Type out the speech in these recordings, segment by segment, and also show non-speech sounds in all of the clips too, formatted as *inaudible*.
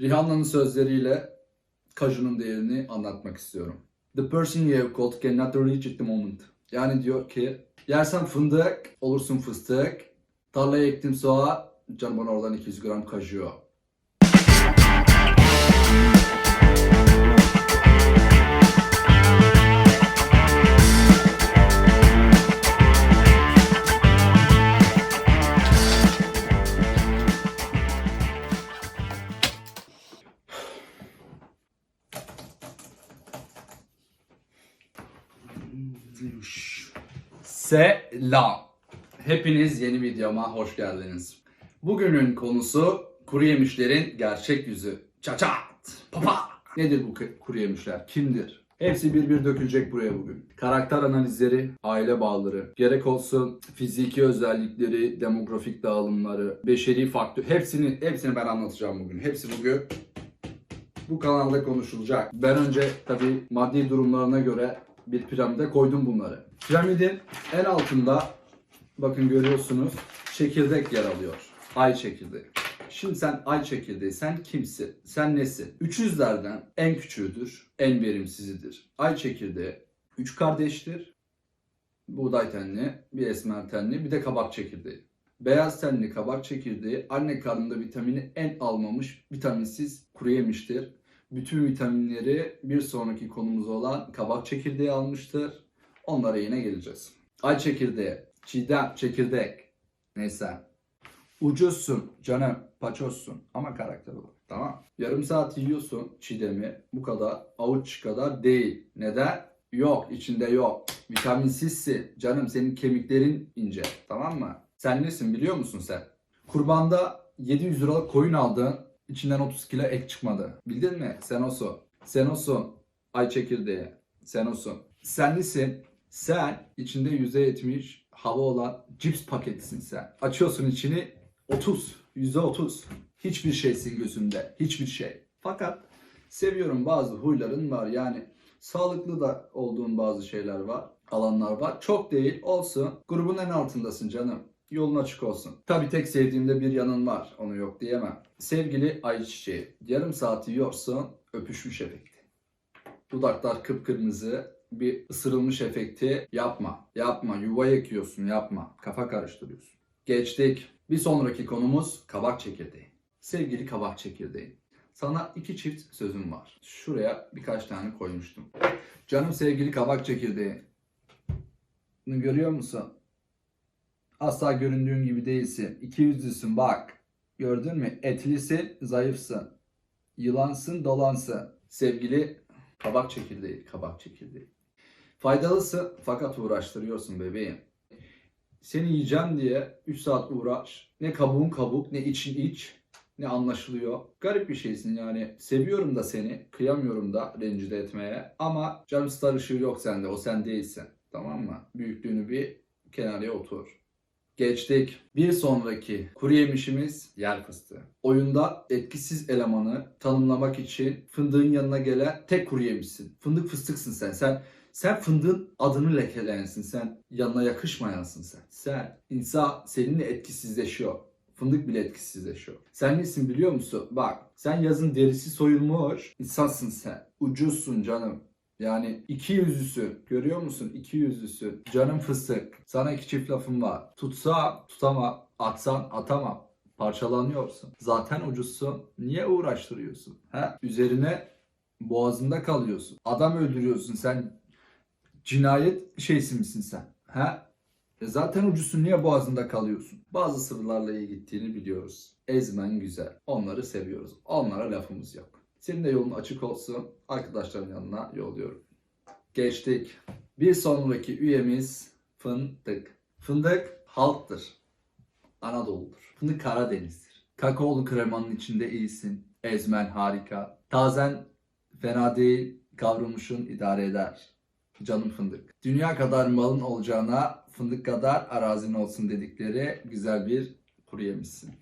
Rihanna'nın sözleriyle kajunun değerini anlatmak istiyorum. The person you have called cannot reach at the moment. Yani diyor ki yersen fındık olursun fıstık. Tarlaya ektim soğa canım bana oradan 200 gram kaju. Selam. Hepiniz yeni videoma hoş geldiniz. Bugünün konusu kuru yemişlerin gerçek yüzü. Çaçat. Papa. Nedir bu kuru yemişler? Kimdir? Hepsi bir bir dökülecek buraya bugün. Karakter analizleri, aile bağları, gerek olsun fiziki özellikleri, demografik dağılımları, beşeri faktör hepsini hepsini ben anlatacağım bugün. Hepsi bugün bu kanalda konuşulacak. Ben önce tabii maddi durumlarına göre bir piramide koydum bunları. Piramidin en altında bakın görüyorsunuz çekirdek yer alıyor. Ay çekirdeği. Şimdi sen ay çekirdeği, sen kimsin? Sen nesi? 300'lerden en küçüğüdür, en verimsizidir. Ay çekirdeği 3 kardeştir. Buğday tenli, bir esmer tenli, bir de kabak çekirdeği. Beyaz tenli kabak çekirdeği anne karnında vitamini en almamış, vitaminsiz kuru yemiştir. Bütün vitaminleri bir sonraki konumuz olan kabak çekirdeği almıştır. Onlara yine geleceğiz. Ay çekirdeği, çiğdem, çekirdek. Neyse. Ucuzsun, canım, paçozsun ama karakter olur. Tamam. Yarım saat yiyorsun çiğdemi. Bu kadar avuç kadar değil. Neden? Yok, içinde yok. Vitaminsizsin. Canım senin kemiklerin ince. Tamam mı? Sen nesin biliyor musun sen? Kurbanda 700 liralık koyun aldın. İçinden 30 kilo ek çıkmadı. Bildin mi? Sen olsun. Sen olsun. Ay çekirdeği. Sen olsun. Sen nesin? Sen içinde %70 hava olan cips paketisin sen. Açıyorsun içini 30. %30. Hiçbir şeysin gözümde. Hiçbir şey. Fakat seviyorum bazı huyların var. Yani sağlıklı da olduğun bazı şeyler var. Alanlar var. Çok değil olsun. Grubun en altındasın canım. Yolun açık olsun. Tabii tek sevdiğimde bir yanın var. Onu yok diyemem. Sevgili ayçiçeği. Yarım saat yiyorsun. Öpüşmüş efekti. Dudaklar kıpkırmızı. Bir ısırılmış efekti. Yapma. Yapma. Yuva yakıyorsun. Yapma. Kafa karıştırıyorsun. Geçtik. Bir sonraki konumuz kabak çekirdeği. Sevgili kabak çekirdeği. Sana iki çift sözüm var. Şuraya birkaç tane koymuştum. Canım sevgili kabak çekirdeği. Bunu görüyor musun? Asla göründüğün gibi değilsin. İki yüzlüsün bak. Gördün mü? Etlisin, zayıfsın. Yılansın, dolansın. Sevgili kabak çekirdeği, kabak çekirdeği. Faydalısın fakat uğraştırıyorsun bebeğim. Seni yiyeceğim diye 3 saat uğraş. Ne kabuğun kabuk, ne için iç, ne anlaşılıyor. Garip bir şeysin yani. Seviyorum da seni, kıyamıyorum da rencide etmeye. Ama canım star ışığı yok sende, o sen değilsin. Tamam mı? Büyüklüğünü bir kenarıya otur. Geçtik. Bir sonraki kuru yemişimiz yer fıstığı. Oyunda etkisiz elemanı tanımlamak için fındığın yanına gelen tek kuru yemişsin. Fındık fıstıksın sen. Sen sen fındığın adını lekeleyensin. Sen yanına yakışmayansın sen. Sen insan seninle etkisizleşiyor. Fındık bile etkisizleşiyor. Sen nesin biliyor musun? Bak sen yazın derisi soyulmuş insansın sen. Ucuzsun canım. Yani iki yüzlüsün. Görüyor musun? İki yüzlüsün. Canım fıstık. Sana iki çift lafım var. Tutsa tutamam. Atsan atamam. Parçalanıyorsun. Zaten ucuzsun. Niye uğraştırıyorsun? He? Üzerine boğazında kalıyorsun. Adam öldürüyorsun. Sen cinayet şeysi misin sen? He? E zaten ucuzsun niye boğazında kalıyorsun? Bazı sırlarla iyi gittiğini biliyoruz. Ezmen güzel. Onları seviyoruz. Onlara lafımız yok. Senin de yolun açık olsun. Arkadaşların yanına yolluyorum. Geçtik. Bir sonraki üyemiz fındık. Fındık halktır. Anadolu'dur. Fındık Karadeniz'dir. Kakaolu kremanın içinde iyisin. Ezmen harika. Tazen fena değil. Kavrulmuşun idare eder. Canım fındık. Dünya kadar malın olacağına fındık kadar arazin olsun dedikleri güzel bir kuru yemişsin.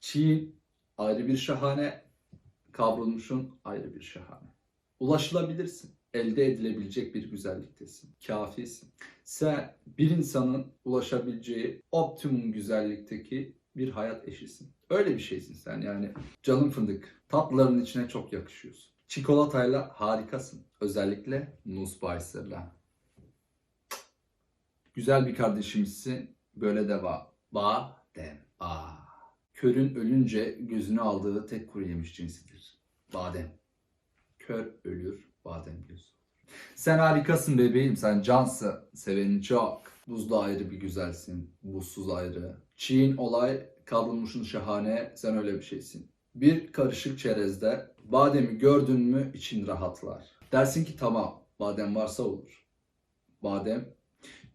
Çiğ ayrı bir şahane, kavrulmuşun ayrı bir şahane. Ulaşılabilirsin. Elde edilebilecek bir güzelliktesin. Kafisin. Sen bir insanın ulaşabileceği optimum güzellikteki bir hayat eşisin. Öyle bir şeysin sen yani. Canım fındık. Tatlıların içine çok yakışıyorsun. Çikolatayla harikasın. Özellikle Nussbeißer'la. Güzel bir kardeşimizsin. Böyle devam. Badem. Aa. Körün ölünce gözünü aldığı tek kuru yemiş cinsidir. Badem. Kör ölür, badem göz. Sen harikasın bebeğim, sen cansın. Sevenin çok. Buzda ayrı bir güzelsin, buzsuz ayrı. Çiğin olay, kavrulmuşun şahane, sen öyle bir şeysin. Bir karışık çerezde bademi gördün mü için rahatlar. Dersin ki tamam, badem varsa olur. Badem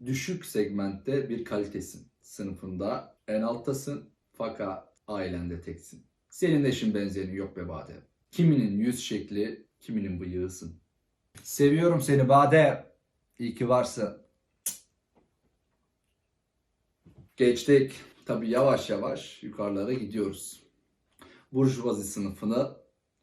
düşük segmentte bir kalitesin. Sınıfında en alttasın fakat ailende teksin. Senin eşin benzerini yok be badem. Kiminin yüz şekli, kiminin bıyığısın. Seviyorum seni badem. İyi ki varsın. Geçtik. Tabi yavaş yavaş yukarılara gidiyoruz. Burjuvazi sınıfını,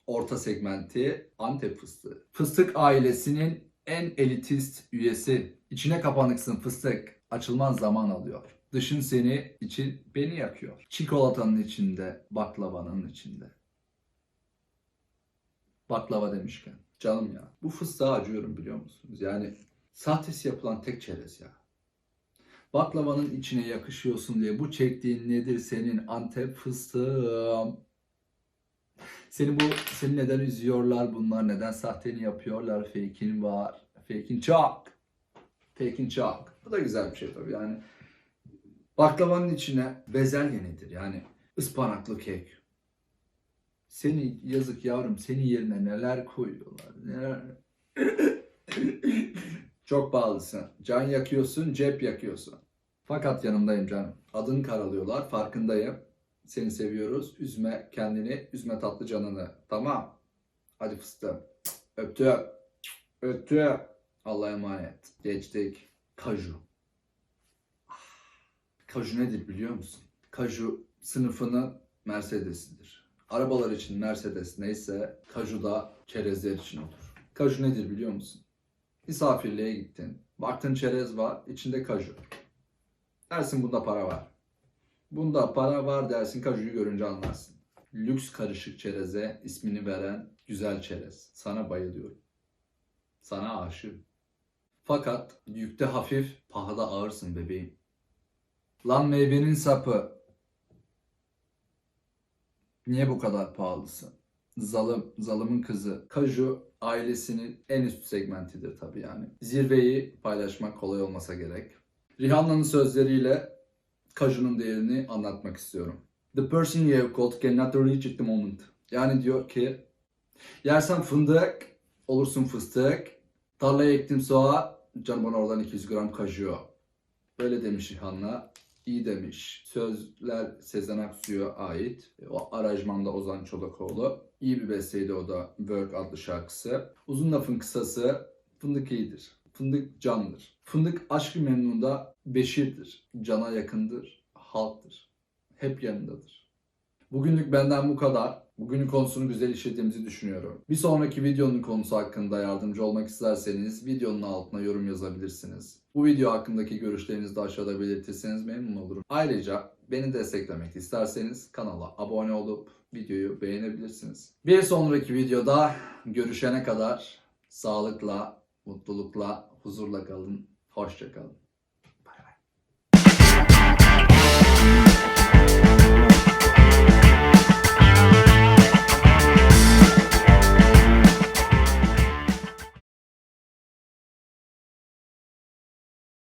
orta segmenti Antep fıstığı. Fıstık ailesinin en elitist üyesi. İçine kapanıksın fıstık. Açılmaz zaman alıyor. Dışın seni, için beni yakıyor. Çikolatanın içinde, baklavanın içinde. Baklava demişken. Canım ya. Bu fıstığa acıyorum biliyor musunuz? Yani sahtesi yapılan tek çerez ya. Baklavanın içine yakışıyorsun diye bu çektiğin nedir senin Antep fıstığım? Seni bu seni neden üzüyorlar bunlar? Neden sahteni yapıyorlar? Fake'in var. Fake'in çok. Fake'in çok. Bu da güzel bir şey tabii yani. Baklavanın içine bezelye nedir? Yani ıspanaklı kek. Seni yazık yavrum senin yerine neler koyuyorlar. Neler. *coughs* Çok pahalısın. Can yakıyorsun, cep yakıyorsun. Fakat yanımdayım canım. Adını karalıyorlar, farkındayım. Seni seviyoruz. Üzme kendini, üzme tatlı canını. Tamam. Hadi fıstığım. Öptüm. Öptüm. Allah'a emanet. Geçtik. Kaju. Kaju nedir biliyor musun? Kaju sınıfının Mercedes'idir. Arabalar için Mercedes neyse kaju da çerezler için olur. Kaju nedir biliyor musun? Misafirliğe gittin. Baktın çerez var, içinde kaju. Dersin bunda para var. Bunda para var dersin kajuyu görünce anlarsın. Lüks karışık çereze ismini veren güzel çerez. Sana bayılıyorum. Sana aşığım. Fakat yükte hafif, pahada ağırsın bebeğim. Lan meyvenin sapı. Niye bu kadar pahalısın? Zalım, zalımın kızı. Kaju ailesinin en üst segmentidir tabii yani. Zirveyi paylaşmak kolay olmasa gerek. Rihanna'nın sözleriyle Kaju'nun değerini anlatmak istiyorum. The person you have called cannot reach at the moment. Yani diyor ki yersen fındık, olursun fıstık. Tarlaya ektim soğa, canım bana oradan 200 gram kaju. Böyle demiş Rihanna. İyi demiş. Sözler Sezen Aksu'ya ait. O aranjmanda Ozan Çolakoğlu. İyi bir besteydi o da Work adlı şarkısı. Uzun lafın kısası fındık iyidir. Fındık candır. Fındık aşkı memnunda beşirdir. Cana yakındır. Halktır. Hep yanındadır. Bugünlük benden bu kadar. Bugünün konusunu güzel işlediğimizi düşünüyorum. Bir sonraki videonun konusu hakkında yardımcı olmak isterseniz videonun altına yorum yazabilirsiniz. Bu video hakkındaki görüşlerinizi de aşağıda belirtirseniz memnun olurum. Ayrıca beni desteklemek isterseniz kanala abone olup videoyu beğenebilirsiniz. Bir sonraki videoda görüşene kadar sağlıkla, mutlulukla, huzurla kalın. Hoşçakalın.